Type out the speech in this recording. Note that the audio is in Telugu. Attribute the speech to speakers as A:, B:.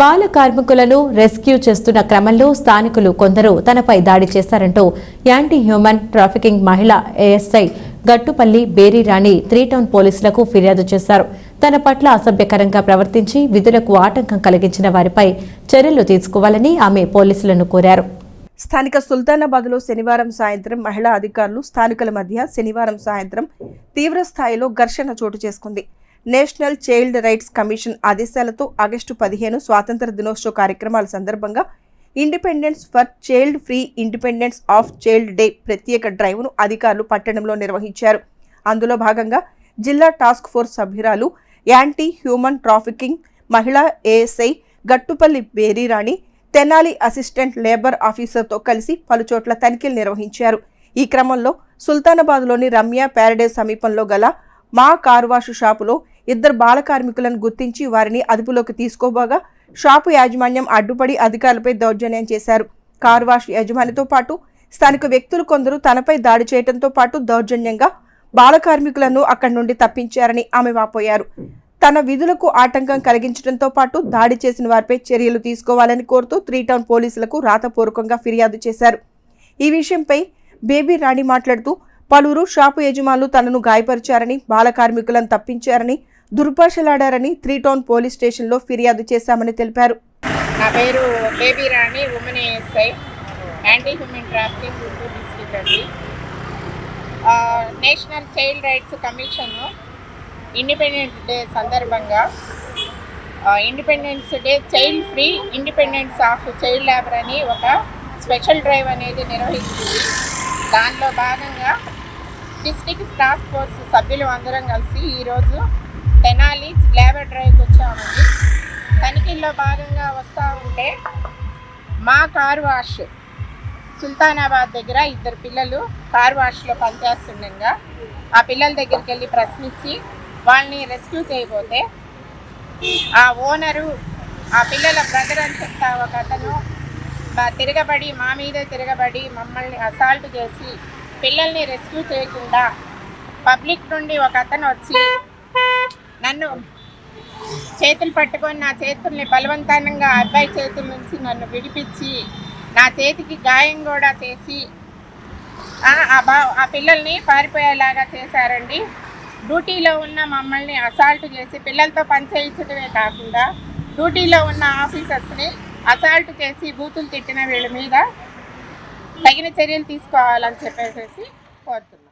A: బాల కార్మికులను రెస్క్యూ చేస్తున్న క్రమంలో స్థానికులు కొందరు తనపై దాడి చేశారంటూ యాంటీ హ్యూమన్ ట్రాఫికింగ్ మహిళ ASI Gattupalli Berirani three town పోలీసులకు ఫిర్యాదు చేశారు. తన పట్ల అసభ్యకరంగా ప్రవర్తించి విధులకు ఆటంకం కలిగించిన వారిపై చర్యలు తీసుకోవాలని ఆమె పోలీసులను కోరారు.
B: స్థానిక సుల్తానాబాద్లో శనివారం సాయంత్రం మహిళా అధికారులు స్థానికుల మధ్య శనివారం సాయంత్రం తీవ్ర స్థాయిలో ఘర్షణ చోటు చేసుకుంది. నేషనల్ చైల్డ్ రైట్స్ కమిషన్ ఆదేశాలతో ఆగస్టు పదిహేను స్వాతంత్ర దినోత్సవ కార్యక్రమాల సందర్భంగా independence for child free independence of child day ప్రత్యేక డ్రైవ్ను అధికారులు పట్టణంలో నిర్వహించారు. అందులో భాగంగా జిల్లా టాస్క్ ఫోర్స్ సభ్యురాలు యాంటీ హ్యూమన్ ట్రాఫికింగ్ మహిళా ASI Gattupalli Berirani Tenali assistant labour ఆఫీసర్తో కలిసి పలుచోట్ల తనిఖీలు నిర్వహించారు. ఈ క్రమంలో సుల్తానాబాద్లోని రమ్య ప్యారడైజ్ సమీపంలో గల మా కారు వాష్ షాపులో ఇద్దరు బాల కార్మికులను గుర్తించి వారిని అదుపులోకి తీసుకోబోగా షాపు యాజమాన్యం అడ్డుపడి అధికారులపై దౌర్జన్యం చేశారు. కారు వాష్ యజమానితో పాటు స్థానిక వ్యక్తులు కొందరు తనపై దాడి చేయడంతో పాటు దౌర్జన్యంగా బాల కార్మికులను అక్కడి నుండి తప్పించారని ఆమె వాపోయారు. తన విధులకు ఆటంకం కలిగించడంతో పాటు దాడి చేసిన వారిపై చర్యలు తీసుకోవాలని కోరుతూ త్రీ టౌన్ పోలీసులకు రాతపూర్వకంగా ఫిర్యాదు చేశారు. ఈ విషయంపై బేబీ రాణి మాట్లాడుతూ పలువురు షాపు యజమానులు తనను గాయపరిచారని బాల కార్మికులను తప్పించారని దుర్భాషలాడారని త్రీ టౌన్ పోలీస్ స్టేషన్లో ఫిర్యాదు చేశామని తెలిపారు.
C: నా పేరు Baby Rani women ASI anti human trafficking Guntur district అండి. National child rights commission independence day సందర్భంగా independence day child free independence of child labour అని ఒక స్పెషల్ డ్రైవ్ అనేది నిర్వహించింది. దానిలో భాగంగా డిస్టిక్ టాస్క్ ఫోర్స్ సభ్యులు అందరం కలిసి ఈరోజు తెనాలి లేబర్ డ్రైవ్కి వచ్చామండి. తనిఖీల్లో భాగంగా వస్తూ ఉంటే మా కార్ వాష్ సుల్తానాబాద్ దగ్గర ఇద్దరు పిల్లలు కార్ వాష్లో పనిచేస్తుండగా ఆ పిల్లల దగ్గరికి వెళ్ళి ప్రశ్నించి వాళ్ళని రెస్క్యూ చేయబోతే ఆ ఓనరు ఆ పిల్లల బ్రదర్ అని చెప్తా ఒక అతను తిరగబడి మా మీదే తిరగబడి మమ్మల్ని అసాల్ట్ చేసి పిల్లల్ని రెస్క్యూ చేయకుండా పబ్లిక్ నుండి ఒక అతను వచ్చి నన్ను చేతులు పట్టుకొని నా చేతుల్ని బలవంతంగా అబ్బాయి చేతుల నుంచి నన్ను విడిపించి నా చేతికి గాయం కూడా చేసి ఆ బా ఆ పిల్లల్ని పారిపోయేలాగా చేశారండి. డ్యూటీలో ఉన్న మమ్మల్ని అసాల్ట్ చేసి పిల్లలతో పని చేయించడమే కాకుండా డ్యూటీలో ఉన్న ఆఫీసర్స్ని అసాల్ట్ చేసి బూతులు తిట్టిన వీళ్ళ మీద తగిన చర్యలు తీసుకోవాలని చెప్పేసి కోరుతున్నాను